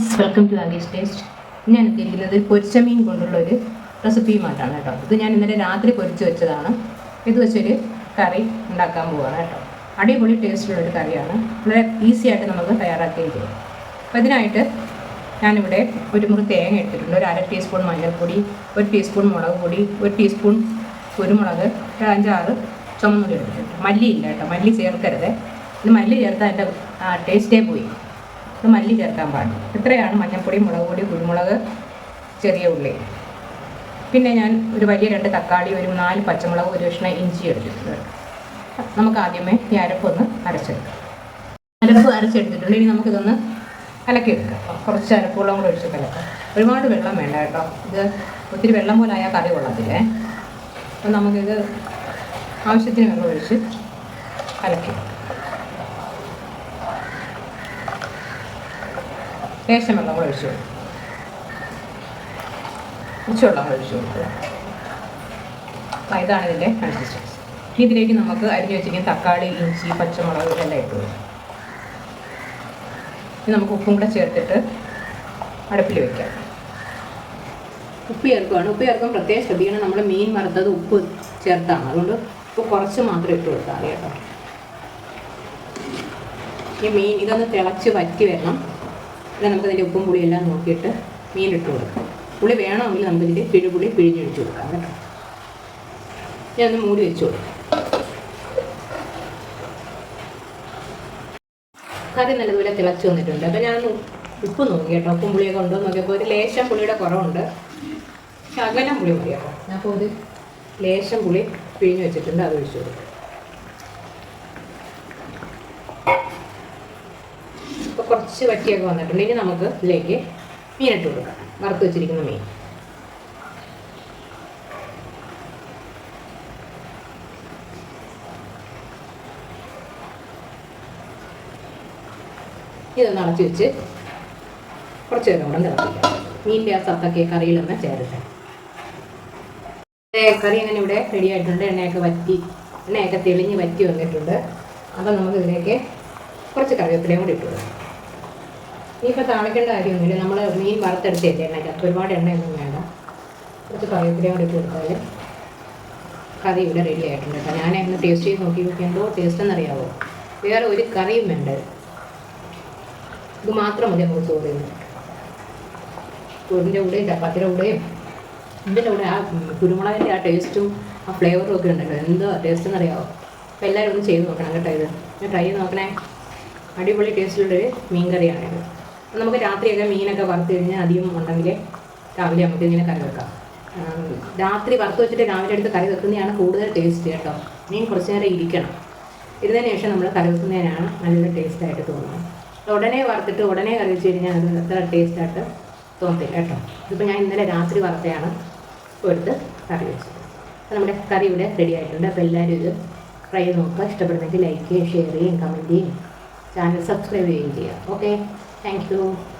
Welcome to ആഗീസ് taste ഞാൻ എത്തിയിരിക്കുന്നത് പൊരിച്ച മീൻ കൊണ്ടുള്ള ഒരു റെസിപ്പിയുമായിട്ടാണ് കേട്ടോ. ഇത് ഞാൻ ഇന്നലെ രാത്രി പൊരിച്ച് വെച്ചതാണ്. ഇത് വെച്ചൊരു കറി ഉണ്ടാക്കാൻ പോവുകയാണ് കേട്ടോ. അടിപൊളി ടേസ്റ്റുള്ള ഒരു കറിയാണ്. വളരെ ഈസി ആയിട്ട് നമുക്ക് തയ്യാറാക്കുകയും ചെയ്യും. അപ്പോൾ ഇതിനായിട്ട് ഞാനിവിടെ ഒരു മുറി തേങ്ങ ഇട്ടിട്ടുണ്ട്. ഒരു അര ടീസ്പൂൺ മഞ്ഞൾപ്പൊടി ഒരു ടീസ്പൂൺ മുളക് പൊടി ഒരു ടീസ്പൂൺ കുരുമുളക് അഞ്ചാറ് ചുമന്നുള്ളി എടുത്തിട്ടുണ്ട് മല്ലി ഇല്ല കേട്ടോ. മല്ലി ചേർക്കരുത്. ഇത് മല്ലി ചേർത്താൽ ടേസ്റ്റേ പോയി. ഇത് മല്ലി ചേർക്കാൻ പാടില്ല. ഇത്രയാണ് മഞ്ഞൾപ്പൊടി മുളക് പൊടി കുരുമുളക് ചെറിയ ഉള്ളി. പിന്നെ ഞാൻ ഒരു വലിയ രണ്ട് തക്കാളി ഒരു നാല് പച്ചമുളക് ഒരു കഷ്ണം ഇഞ്ചി എടുത്തിട്ടുണ്ട്. നമുക്ക് ആദ്യമേ ഈ അരപ്പൊന്ന് അരച്ചെടുക്കാം. അരപ്പ് അരച്ചെടുത്തിട്ടുണ്ട്. ഇനി നമുക്കിതൊന്ന് കലക്കിയെടുക്കാം. കുറച്ച് അരപ്പുകളും കൂടെ ഒഴിച്ച് കലക്കാം. ഒരുപാട് വെള്ളം വേണ്ട കേട്ടോ. ഇത് ഒത്തിരി വെള്ളം പോലെ ആയാൽ കറി കൊള്ളത്തില്ലേ? അപ്പം നമുക്കിത് ആവശ്യത്തിന് വെള്ളം ഒഴിച്ച് കലക്കി. ലേശം വെള്ളം കൂടെ ഒഴിച്ചു കൊടുക്കും. വെള്ളം കൂടെ ഒഴിച്ചു കൊടുക്കുക ഇതാണ് ഇതിന്റെ കൺസിസ്റ്റൻസ് ഇതിലേക്ക് നമുക്ക് അരിഞ്ഞു വെച്ചിരിക്കുന്ന തക്കാളി ഇഞ്ചി പച്ചമുളക് എല്ലാം ഇട്ട് കൊടുക്കും. ഇനി നമുക്ക് ഉപ്പും കൂടെ ചേർത്തിട്ട് അടുപ്പിൽ വെക്കാം. ഉപ്പ് ചേർക്കുകയാണ് ഉപ്പ് ചേർക്കുമ്പോൾ പ്രത്യേകം ശ്രദ്ധിക്കണം. നമ്മൾ മീൻ വറുത്തത് ഉപ്പ് ചേർത്താണ്. അതുകൊണ്ട് ഉപ്പ് കുറച്ച് മാത്രം ഇട്ട് കൊടുത്താൽ കേട്ടോ. ഈ മീൻ ഇതൊന്ന് തിളച്ച് വറ്റി വരണം. പിന്നെ നമുക്കതിന്റെ ഉപ്പും പുളിയും എല്ലാം നോക്കിയിട്ട് മീനിട്ട് കൊടുക്കാം. പുളി വേണമെങ്കിൽ നമുക്കിതിന്റെ പിഴുപുളി പിഴിഞ്ഞൊഴിച്ച് കൊടുക്കാം കേട്ടോ. ഞാൻ ഒന്ന് മൂടി വെച്ച് കൊടുക്കാം. കറി നല്ലതുപോലെ തിളച്ച് വന്നിട്ടുണ്ട്. അപ്പോൾ ഞാൻ ഉപ്പ് നോക്കി കേട്ടോ. ഉപ്പും പുളിയൊക്കെ ഉണ്ടോ നോക്കിയപ്പോൾ ഒരു ലേശം പുളിയുടെ കുറവുണ്ട്. ശകലം പുളി മതി അപ്പോൾ ഒരു ലേശം പുളി പിഴിഞ്ഞ് വെച്ചിട്ടുണ്ട്. അത് ഒഴിച്ചു കൊടുക്കും. കുറച്ച് വറ്റിയൊക്കെ വന്നിട്ടുണ്ട് ഇനി നമുക്ക് ഇതിലേക്ക് മീനിട്ട് കൊടുക്കാം. വറുത്ത് വെച്ചിരിക്കുന്ന മീൻ. ഇതൊന്ന് അടച്ചു വെച്ച് കുറച്ച് നേരം കൂടെ തിളപ്പിക്കാം മീനിന്റെ ആ സത്തൊക്കെ കറിയിലൊന്ന് ചേർത്ത് കറി ഇങ്ങനെ ഇവിടെ റെഡി ആയിട്ടുണ്ട്. എണ്ണയൊക്കെ വറ്റി എണ്ണയൊക്കെ തെളിഞ്ഞ് വറ്റി വന്നിട്ടുണ്ട്. അപ്പം നമുക്ക് ഇതിലേക്ക് കുറച്ച് കറിവേപ്പിലയും കൂടി ഇട്ടു കൊടുക്കാം. ഇനിയിപ്പോൾ താളിക്കേണ്ട കാര്യമൊന്നുമില്ല. നമ്മൾ മീൻ വറുത്തെടുത്തില്ലേ എണ്ണയ്ക്കകത്ത് ഒരുപാട് എണ്ണയൊന്നും വേണ്ട. കുറച്ച് കറിവേപ്പിലയും കൂടി കൊടുത്താൽ കറി ഇവിടെ റെഡി ആയിട്ടുണ്ട് കേട്ടോ. ഞാൻ ഒന്ന് ടേസ്റ്റ് ചെയ്ത് നോക്കി നോക്കിയപ്പോൾ ടേസ്റ്റ് എന്നറിയാവോ? വേറെ ഒരു കറിയും വേണ്ട. ഇത് മാത്രം മതി നമുക്ക് ചോറിന്. ചോറിന്റെ കൂടെയും ചപ്പാത്തിയുടെ കൂടെയും ഇതിന്റെ കൂടെ ആ കുരുമുളകിന്റെ ആ ടേസ്റ്റും ആ ഫ്ലേവറും ഒക്കെ ഉണ്ടല്ലോ. എന്തോ ടേസ്റ്റ് എന്നറിയാവോ? അപ്പോൾ എല്ലാവരും ഒന്ന് ചെയ്ത് നോക്കണം കേട്ടോ ഇത്. ഞാൻ ട്രൈ ചെയ്ത് നോക്കണേ. അടിപൊളി ടേസ്റ്റിലുള്ളൊരു മീൻ കറിയാണിത് നമുക്ക് രാത്രിയൊക്കെ മീനൊക്കെ വറുത്ത് കഴിഞ്ഞാൽ അധികം ഉണ്ടെങ്കിൽ രാവിലെ നമുക്ക് ഇങ്ങനെ കറി വെക്കാം. രാത്രി വറുത്ത് വെച്ചിട്ട് രാവിലെ എടുത്ത് കറി വെക്കുന്നതാണ് കൂടുതൽ ടേസ്റ്റ് കേട്ടോ. മീൻ കുറച്ച് നേരം ഇരിക്കണം. ഇരുന്നതിന് ശേഷം നമ്മൾ കറി വെക്കുന്നതിനാണ് നല്ല ടേസ്റ്റായിട്ട് തോന്നുന്നത്. ഉടനെ വറുത്തിട്ട് ഉടനെ കറി വെച്ച് കഴിഞ്ഞാൽ അത് അത്ര ടേസ്റ്റായിട്ട് തോന്നത്തില്ല കേട്ടോ. ഇതിപ്പോൾ ഞാൻ ഇന്നലെ രാത്രി വറുത്തയാണ് എടുത്ത് കറി വെച്ചത്. നമ്മുടെ കറി ഇവിടെ റെഡി ആയിട്ടുണ്ട്. അപ്പോൾ എല്ലാവരും ഇത് ട്രൈ നോക്കുക. ഇഷ്ടപ്പെടുന്നെങ്കിൽ ലൈക്ക് ചെയ്യുക ഷെയർ ചെയ്യുകയും കമന്റ് ചെയ്യുകയും ചാനൽ സബ്സ്ക്രൈബ് ചെയ്യുകയും ചെയ്യുക ഓക്കെ Thank you.